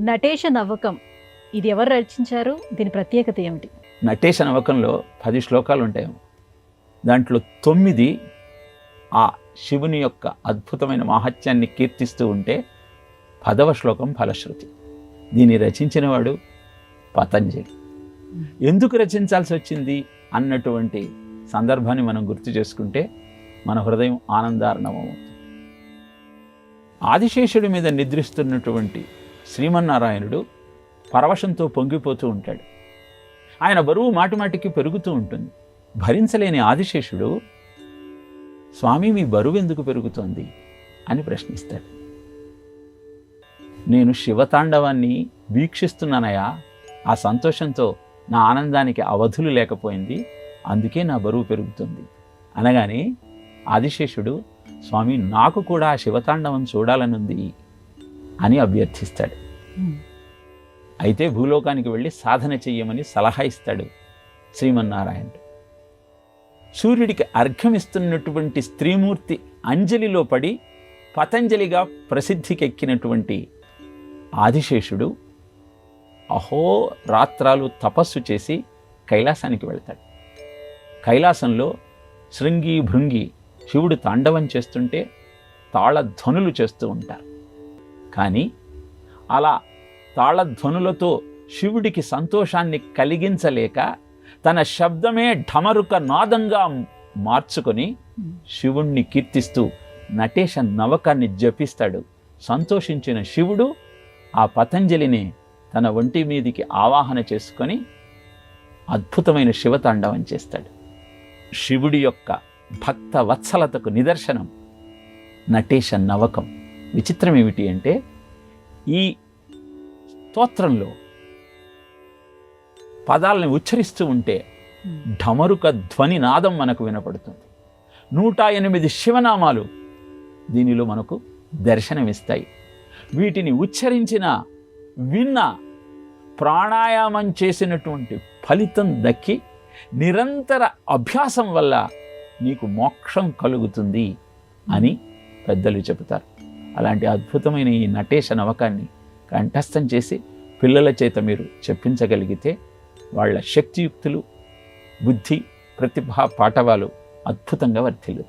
నటేష నవ్వకం. ఇది ఎవరు రచించారు? దీని ప్రత్యేకత ఏమిటి? నటేశ నవకంలో పది శ్లోకాలు ఉంటాయి. దాంట్లో తొమ్మిది ఆ శివుని యొక్క అద్భుతమైన మహత్యాన్ని కీర్తిస్తూ ఉంటే పదవ శ్లోకం ఫలశ్రుతి. దీన్ని రచించినవాడు పతంజలి. ఎందుకు రచించాల్సి వచ్చింది? అన్నటువంటి సందర్భాన్ని మనం గుర్తు చేసుకుంటే మన హృదయం ఆనందార్ణమవుతుంది. ఆదిశేషుడి మీద నిద్రిస్తున్నటువంటి శ్రీమన్నారాయణుడు పరవశంతో పొంగిపోతూ ఉంటాడు. ఆయన బరువు మాటిమాటికి పెరుగుతూ ఉంటుంది. భరించలేని ఆదిశేషుడు స్వామి మీ బరువు ఎందుకు పెరుగుతోంది? అని ప్రశ్నిస్తాడు. నేను శివతాండవాన్ని వీక్షిస్తున్నానయా? ఆ సంతోషంతో నా ఆనందానికి అవధులు లేకపోయింది. అందుకే నా బరువు పెరుగుతుంది. అనగానే ఆదిశేషుడు స్వామి నాకు కూడా ఆ శివతాండవం చూడాలనుంది. అని అభ్యర్థిస్తాడు. అయితే భూలోకానికి వెళ్ళి సాధన చెయ్యమని సలహా ఇస్తాడు శ్రీమన్నారాయణుడు. సూర్యుడికి అర్ఘ్యమిస్తున్నటువంటి స్త్రీమూర్తి అంజలిలో పడి పతంజలిగా ప్రసిద్ధికెక్కినటువంటి ఆదిశేషుడు అహో రాత్రాలు తపస్సు చేసి కైలాసానికి వెళ్తాడు. కైలాసంలో శృంగి భృంగి శివుడు తాండవం చేస్తుంటే తాళధ్వనులు చేస్తూ ఉంటారు. కానీ అలా తాళధ్వనులతో శివుడికి సంతోషాన్ని కలిగించలేక తన శబ్దమే ఢమరుక నాదంగా మార్చుకొని శివుణ్ణి కీర్తిస్తూ నటేష నవకాన్ని జపిస్తాడు. సంతోషించిన శివుడు ఆ పతంజలిని తన ఒంటి మీదికి ఆవాహన చేసుకొని అద్భుతమైన శివతాండవం చేస్తాడు. శివుడి యొక్క భక్త వత్సలతకు నిదర్శనం నటేశ నవకం. విచిత్రం ఏమిటి అంటే ఈ స్తోత్రంలో పదాలని ఉచ్చరిస్తూ ఉంటే ఢమరుక ధ్వని నాదం మనకు వినపడుతుంది. నూట ఎనిమిది శివనామాలు దీనిలో మనకు దర్శనమిస్తాయి. వీటిని ఉచ్చరించిన విన్న ప్రాణాయామం చేసినటువంటి ఫలితం దక్కి నిరంతర అభ్యాసం వల్ల నీకు మోక్షం కలుగుతుంది అని పెద్దలు చెబుతారు. అలాంటి అద్భుతమైన ఈ నటేశ నవకాన్ని కంఠస్థం చేసి పిల్లల చేత మీరు చెప్పించగలిగితే వాళ్ళ శక్తియుక్తులు బుద్ధి ప్రతిభా పాఠవాలు అద్భుతంగా వర్ధిల్లుతాయి.